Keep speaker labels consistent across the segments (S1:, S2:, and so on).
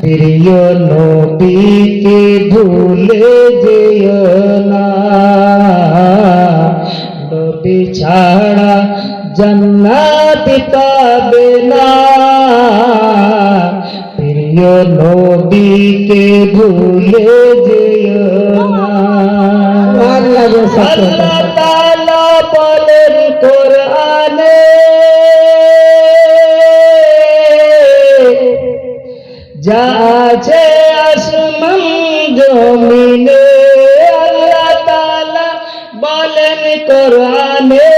S1: প্রিয় নবীকে ভুলে যেও না। নবী ছাড়া জান্নাত পাবে না। প্রিয় নবীকে ভুলে যেও না। আল্লাহ তাআলা বলেন কোরআনে আছে আসমান জমিনে আল্লাহ তাআলা বলেন কোরআনে,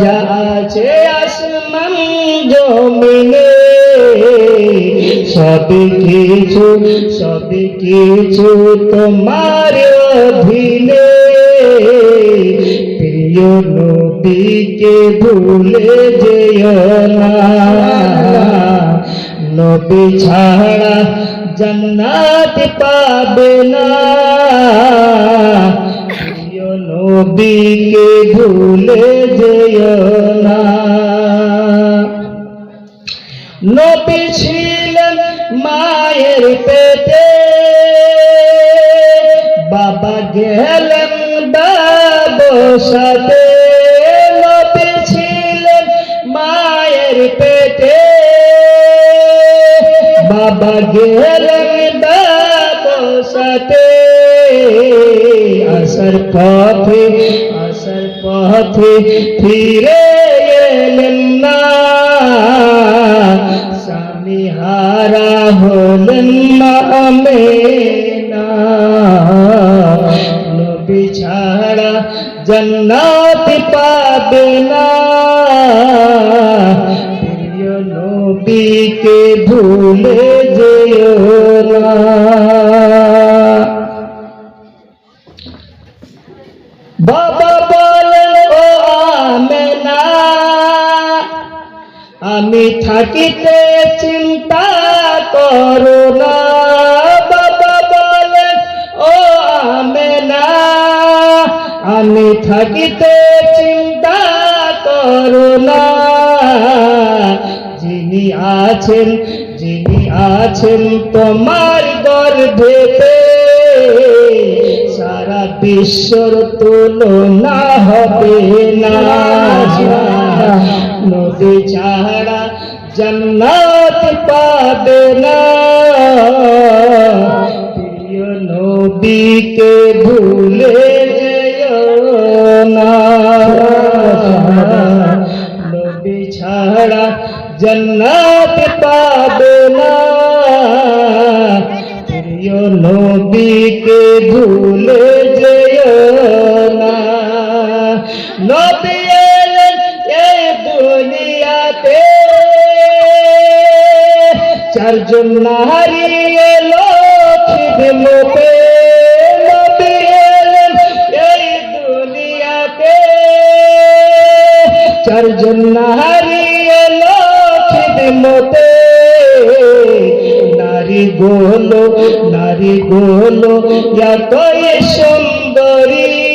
S1: যা আছে আসমান জমিনে, সব কিছু সব কিছু তোমার অধীনে। প্রিয় নবীকে ভুলে যেও না। নবী ছাড়া জান্নাত পাবে না। নবীকে ভুলে যেও না। নবী ছিলেন মায়ের পেটে। বাবা গেলেন ব্যবসাতে। বাবা গেলেন ব্যবসাতে আসার পথে আসার পথে ফিরে এলেন না স্বামী হারা হলেন না আমেনা নবী ছাড়া জান্নাত পাবে না প্রিয় নবীকে ভুলে যেও না বাবা বলেন, ও আমেনা, আমি থাকিতে চিন্তা করো না। বাবা বলেন, ও আমেনা, আমি থাকিতে চিন্তা করো না। যিনি আছেন যিনি আছেন তোমার গর্ভেতে। সারা বিশ্বর তুলনা হবে না। নদী ছাড়া জান্নাত পাবে না। প্রিয় নবীকে ভুলে যেও না। নবী ছাড়া জান্নাত ভুলে যেও না। নবী এই দুনিয়াতে। চারজন নারী এলো খিদমতে নবী এই দুনিয়াতে। চারজন নারী গোলো, নারী গোলো, এতই সুন্দরী।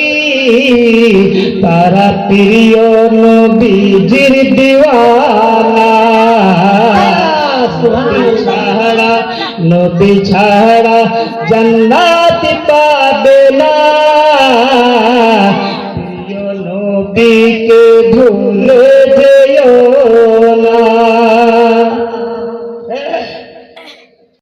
S1: তারা প্রিয় নবীজির দিওয়ানা। ছাড়া, নবী ছাড়া জান্নাত পাবে না। প্রিয় নবীকে